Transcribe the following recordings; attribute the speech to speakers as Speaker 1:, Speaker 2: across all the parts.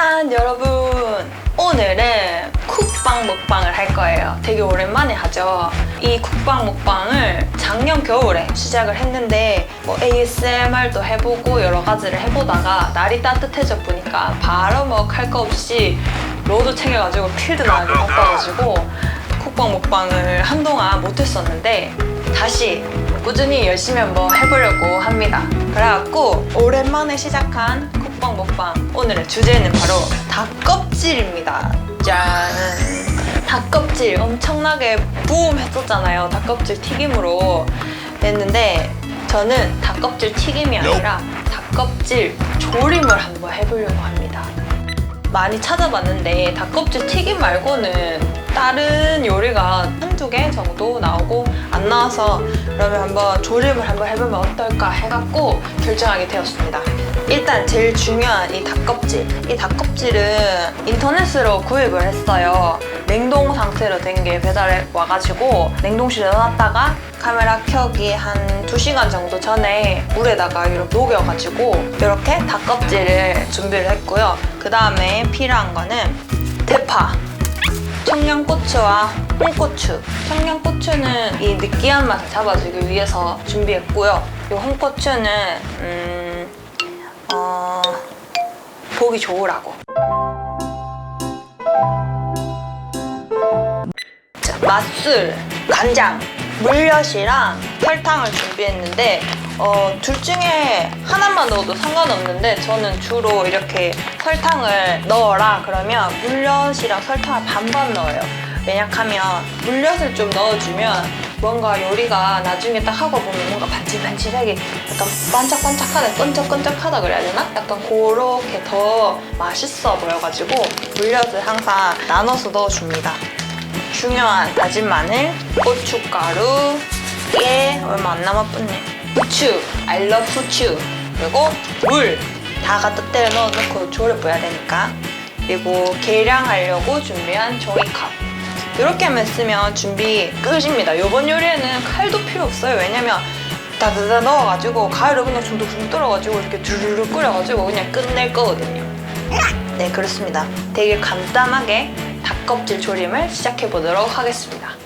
Speaker 1: 짠 여러분 오늘은 쿡방 먹방을 할 거예요 되게 오랜만에 하죠 이 쿡방 먹방을 작년 겨울에 시작을 했는데 뭐 ASMR도 해보고 여러 가지를 해보다가 날이 따뜻해져 보니까 바로 뭐 할 거 없이 로드 챙겨가지고 필드 나가기 바빠가지고 쿡방 먹방을 한동안 못했었는데 다시 꾸준히 열심히 한번 해보려고 합니다. 그래갖고 오랜만에 시작한 쿡방 먹방 오늘의 주제는 바로 닭껍질입니다. 짠! 닭껍질 엄청나게 부음했었잖아요. 닭껍질 튀김으로 했는데 저는 닭껍질 튀김이 아니라 닭껍질 조림을 한번 해보려고 합니다. 많이 찾아봤는데 닭껍질 튀김 말고는 다른 요리가 한두 개 정도 나오고 안 나와서 그러면 한번 조림을 한번 해보면 어떨까 해갖고 결정하게 되었습니다. 일단 제일 중요한 이 닭껍질. 이 닭껍질은 인터넷으로 구입을 했어요. 냉동 상태로 된 게 배달에 와가지고 냉동실에 넣어놨다가 카메라 켜기 한 2시간 정도 전에 물에다가 이렇게 녹여가지고 이렇게 닭껍질을 준비를 했고요. 그 다음에 필요한 거는 대파, 청양고추와 홍고추. 청양고추는 이 느끼한 맛을 잡아주기 위해서 준비했고요. 이 홍고추는 음, 어, 보기 좋으라고. 자, 맛술, 간장, 물엿이랑 설탕을 준비했는데 어, 둘 중에 하나만 넣어도 상관없는데 저는 주로 이렇게 설탕을 넣어라 그러면 물엿이랑 설탕을 반반 넣어요. 왜냐하면 물엿을 좀 넣어주면 뭔가 요리가 나중에 딱 하고 보면 뭔가 반질반질하게 약간 반짝반짝하다 끈적끈적하다 그래야 되나? 약간 그렇게 더 맛있어 보여가지고 물엿을 항상 나눠서 넣어줍니다. 중요한 다진 마늘, 고춧가루, 깨 얼마 안 남았뿐네. 후추, I love 후추. 그리고 물. 다 갖다 때려 넣어놓고 조려봐야 되니까. 그리고 계량하려고 준비한 종이컵. 이렇게 하면 쓰면 준비 끝입니다. 이번 요리에는 칼도 필요 없어요. 왜냐면 다다다 넣어가지고 가위로 그냥 중독중독 떨어가지고 이렇게 두루루 끓여가지고 그냥 끝낼 거거든요. 네, 그렇습니다. 되게 간단하게 닭껍질 조림을 시작해 보도록 하겠습니다.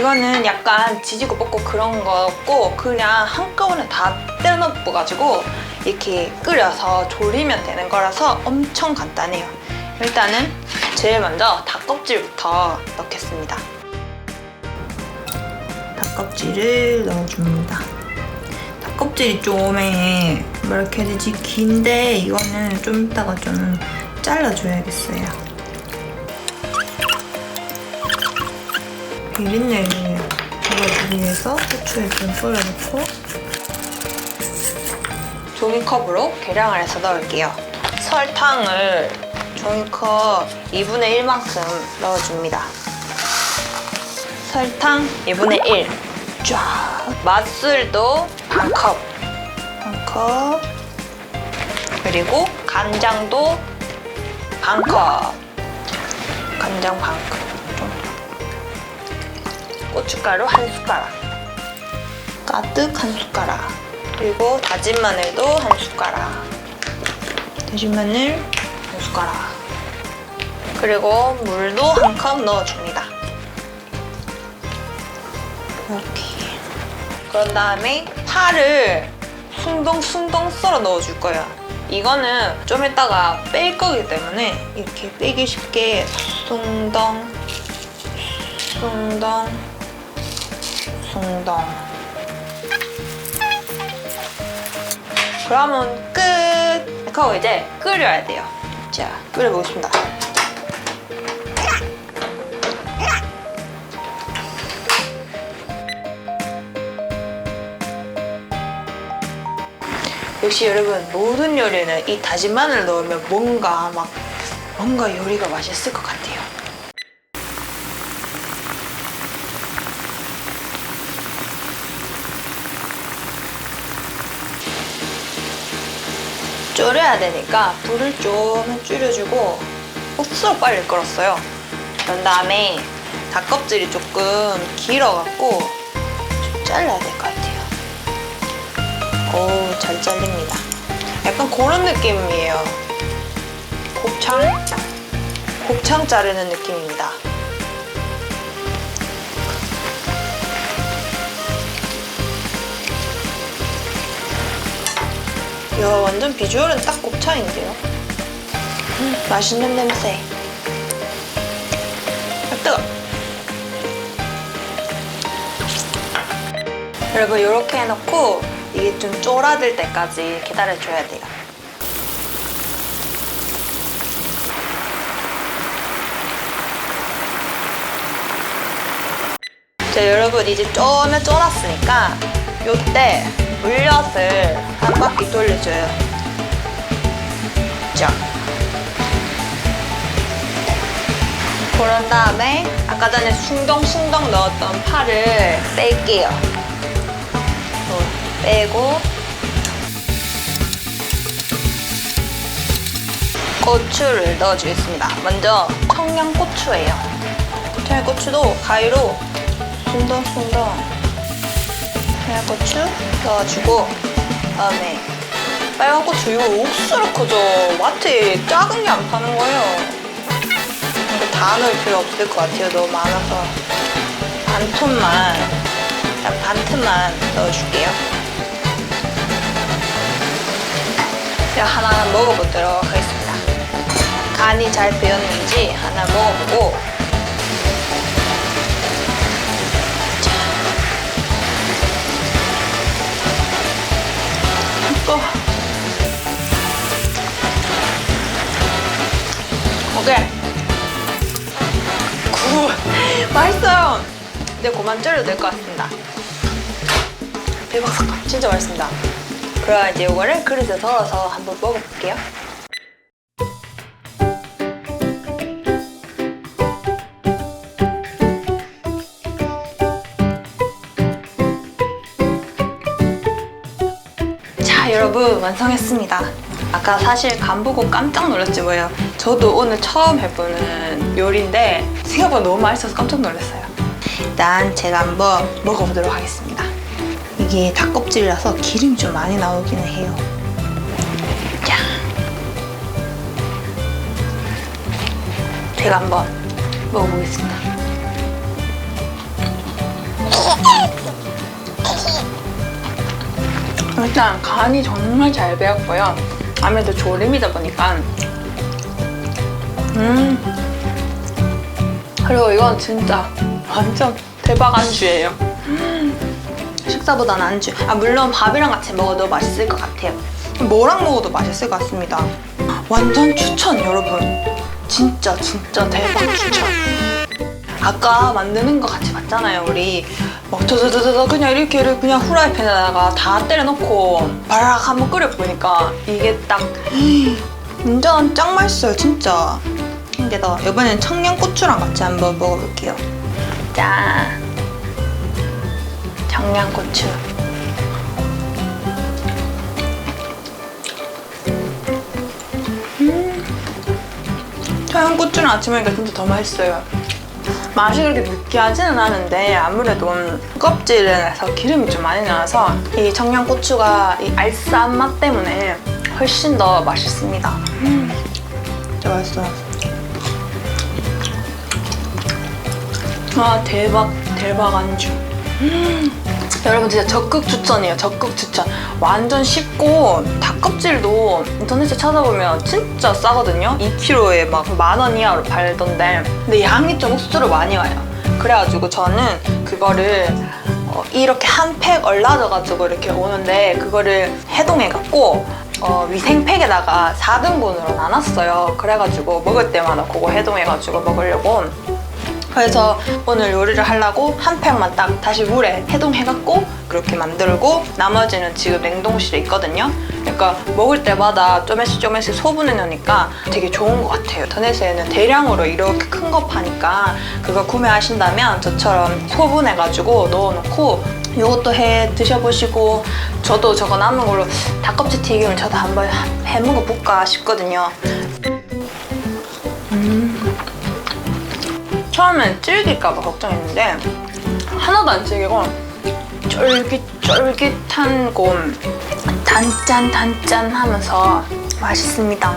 Speaker 1: 이거는 약간 지지고 볶고 그런 거고 그냥 한꺼번에 다 넣어가지고 이렇게 끓여서 조리면 되는 거라서 엄청 간단해요. 일단은 제일 먼저 닭껍질부터 넣겠습니다. 닭껍질을 넣어줍니다. 닭껍질이 좀 뭐라 이렇게 해야 되지 긴데 이거는 좀 이따가 좀 잘라줘야겠어요. 비린내를 잡아주기 위해서 후추에 좀 뿌려놓고 종이컵으로 계량을 해서 넣을게요. 설탕을 종이컵 2분의 1만큼 넣어줍니다. 설탕 2분의 1. 쫙. 맛술도 반 컵. 한 컵. 그리고 간장도 반 컵. 간장 반 컵. 고춧가루 한 숟가락. 가득 한 숟가락. 그리고 다진 마늘도 한 숟가락. 다진 마늘 한 숟가락. 그리고 물도 한 컵 넣어줍니다. 이렇게. 그런 다음에 파를 숭덩숭덩 썰어 넣어줄 거예요. 이거는 좀 이따가 뺄 거기 때문에 이렇게 빼기 쉽게 숭덩, 숭덩, 숭덩. 그러면 끝! 그리고 이제 끓여야 돼요. 자, 끓여보겠습니다. 역시 여러분 모든 요리는 이 다진 마늘 넣으면 뭔가 막 뭔가 요리가 맛있을 것 같아요. 졸여야 되니까 불을 좀 줄여주고 억수로 빨리 끓었어요. 그런 다음에 닭껍질이 조금 길어갖고 좀 잘라야 될 것 같아요. 오, 잘 잘립니다. 약간 그런 느낌이에요. 곱창, 곱창 자르는 느낌입니다. 야, 완전 비주얼은 딱 곱창인데요. 음, 맛있는 냄새. 아, 뜨거. 여러분 이렇게 해놓고 이게 좀 쫄아들 때까지 기다려줘야 돼요. 자 여러분 이제 좀 쫄았으니까 요때 물엿을 한 바퀴 돌려줘요. 자. 그런 다음에 아까 전에 숭덩숭덩 넣었던 파를 뺄게요. 어, 빼고 고추를 넣어주겠습니다. 먼저 청양고추예요. 청양고추도 가위로 숭덩숭덩 청양고추 넣어주고 그다음에 빨간 고추 이거 옥수로 크죠? 마트에 작은 게 안 파는 거예요. 이거 다 넣을 필요 없을 것 같아요. 너무 많아서 반 톤만 딱반 틈만 넣어줄게요. 제가 하나 먹어보도록 하겠습니다. 간이 잘 배었는지 하나 먹어보고 또. 오케이. 굿. 맛있어요. 근데 그만 졸여도 될 것 같습니다. 대박 사건. 진짜 맛있습니다. 그럼 이제 이거를 그릇에 덜어서 한번 먹어볼게요. 자 여러분 완성했습니다. 아까 사실 간 보고 깜짝 놀랐지 뭐예요? 저도 오늘 처음 해보는 요리인데 생각보다 너무 맛있어서 깜짝 놀랐어요. 일단 제가 한번 먹어보도록 하겠습니다. 이게 닭껍질이라서 기름이 좀 많이 나오기는 해요. 자. 제가 한번 먹어보겠습니다 일단 간이 정말 잘 배었고요. 아무래도 조림이다 보니까 음 그리고 이건 진짜 완전 대박 안주예요. 음, 식사보다는 안주. 아 물론 밥이랑 같이 먹어도 맛있을 것 같아요. 뭐랑 먹어도 맛있을 것 같습니다. 완전 추천 여러분. 진짜 진짜 대박 추천. 아까 만드는 거 같이 봤잖아요 우리 막 저저저저 그냥 이렇게 그냥 후라이팬에다가 다 때려놓고 바라락 한번 끓여보니까 이게 딱 완전 짱 맛있어요 진짜. 근데다 이번엔 청양고추랑 같이 한번 먹어볼게요. 짠 청양고추. 음. 청양고추랑 아침에 먹으니까 진짜 더 맛있어요 맛이 그렇게 느끼하지는 않은데 아무래도 껍질에서 기름이 좀 많이 나와서 이 청양고추가 이 알싸한 맛 때문에 훨씬 더 맛있습니다. 음, 진짜 맛있어요. 아 대박 대박 안주. 음, 여러분 진짜 적극 추천이에요. 적극 추천. 완전 쉽고 닭껍질도 인터넷에 찾아보면 진짜 싸거든요. 2kg에 막 만 원 이하로 팔던데 근데 양이 좀 억수로 많이 와요. 그래가지고 저는 그거를 어, 이렇게 한 팩 얼라져가지고 이렇게 오는데 그거를 해동해갖고 어, 위생팩에다가 4등분으로 나눴어요. 그래가지고 먹을 때마다 그거 해동해가지고 먹으려고 그래서 오늘 요리를 하려고 한 팩만 딱 다시 물에 해동해갖고 그렇게 만들고 나머지는 지금 냉동실에 있거든요. 그러니까 먹을 때마다 조금씩 조금씩 소분해 놓으니까 되게 좋은 것 같아요. 인터넷에는 대량으로 이렇게 큰 거 파니까 그거 구매하신다면 저처럼 소분해가지고 넣어놓고 이것도 해 드셔보시고 저도 저거 남은 걸로 닭껍질 튀김을 저도 한번 해 먹어볼까 싶거든요. 처음엔 질길까봐 걱정했는데 하나도 안 질기고 쫄깃쫄깃한 곰 단짠 단짠 하면서 맛있습니다.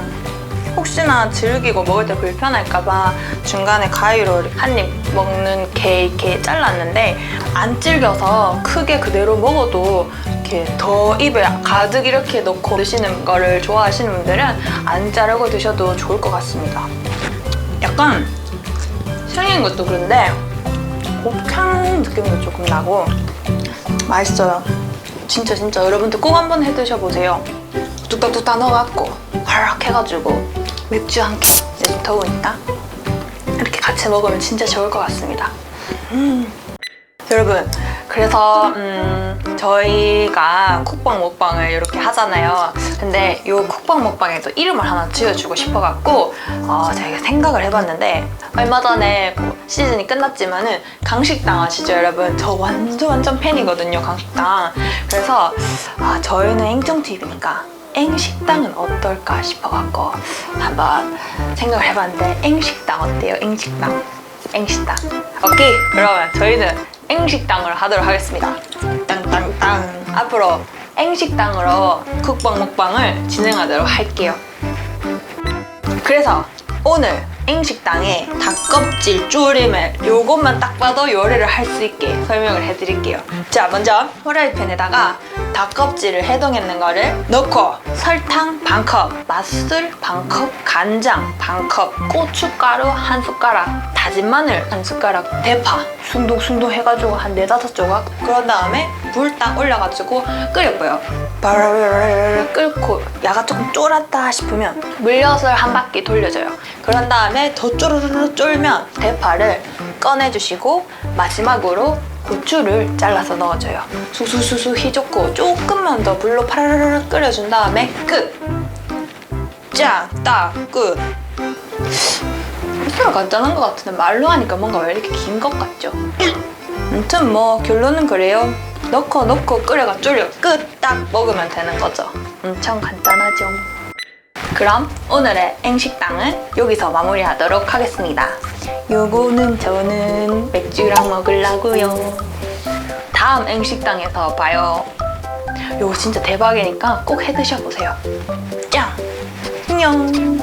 Speaker 1: 혹시나 즐기고 먹을 때 불편할까봐 중간에 가위로 한 입 먹는 게 이렇게 잘랐는데 안 질겨서 크게 그대로 먹어도 이렇게 더 입에 가득 이렇게 넣고 드시는 거를 좋아하시는 분들은 안 자르고 드셔도 좋을 것 같습니다. 약간 생긴 것도 그런데 곱창 느낌도 조금 나고 맛있어요. 진짜 진짜 여러분들 꼭 한번 해 드셔보세요. 뚝딱뚝딱 넣어갖고 화락 해가지고 맥주 한 캔. 이제 좀 더우니까 이렇게 같이 먹으면 진짜 좋을 것 같습니다. 음. 여러분 그래서 음, 저희가 쿡방 먹방을 이렇게 하잖아요. 근데 이 쿡방 먹방에도 이름을 하나 지어주고 싶어갖고 어, 제가 생각을 해봤는데 얼마 전에 뭐 시즌이 끝났지만은 강식당 아시죠 여러분? 저 완전 완전 팬이거든요 강식당. 그래서 아, 저희는 앵정TV니까 앵식당은 어떨까 싶어갖고 한번 생각을 해봤는데 앵식당 어때요? 앵식당. 앵식당. 오케이 그러면 저희는 앵식당을 하도록 하겠습니다. 땅땅땅. 앞으로 앵식당으로 쿡방 먹방을 진행하도록 할게요. 그래서 오늘 앵식당에 닭껍질 조림을 요것만 딱 봐도 요리를 할 수 있게 설명을 해드릴게요. 자, 먼저 후라이팬에다가 닭껍질을 해동했는 거를 넣고 설탕 반 컵, 맛술 반 컵, 간장 반 컵, 고춧가루 한 숟가락, 다진 마늘 한 숟가락, 대파 순둥순둥 해가지고 한 네다섯 조각 그런 다음에 불 딱 올려가지고 끓여봐요. 바라바라바라 끓고 야가 조금 쫄았다 싶으면 물엿을 한 바퀴 돌려줘요. 그런 다음에 더 쪼르르르 쫄면 대파를 꺼내주시고 마지막으로 고추를 잘라서 넣어줘요. 수수수수 휘젓고 조금만 더 불로 파라라라 끓여준 다음에 끝! 짠! 딱! 끝! 훨씬 간단한 것 같은데 말로 하니까 뭔가 왜 이렇게 긴 것 같죠? 아무튼 뭐 결론은 그래요. 넣고 넣고 끓여가 졸여 끝! 딱 먹으면 되는 거죠. 엄청 간단하죠. 그럼 오늘의 앵식당은 여기서 마무리하도록 하겠습니다. 요거는 저는 맥주랑 먹으려고요. 다음 앵식당에서 봐요. 요거 진짜 대박이니까 꼭 해 드셔보세요. 짱! 안녕!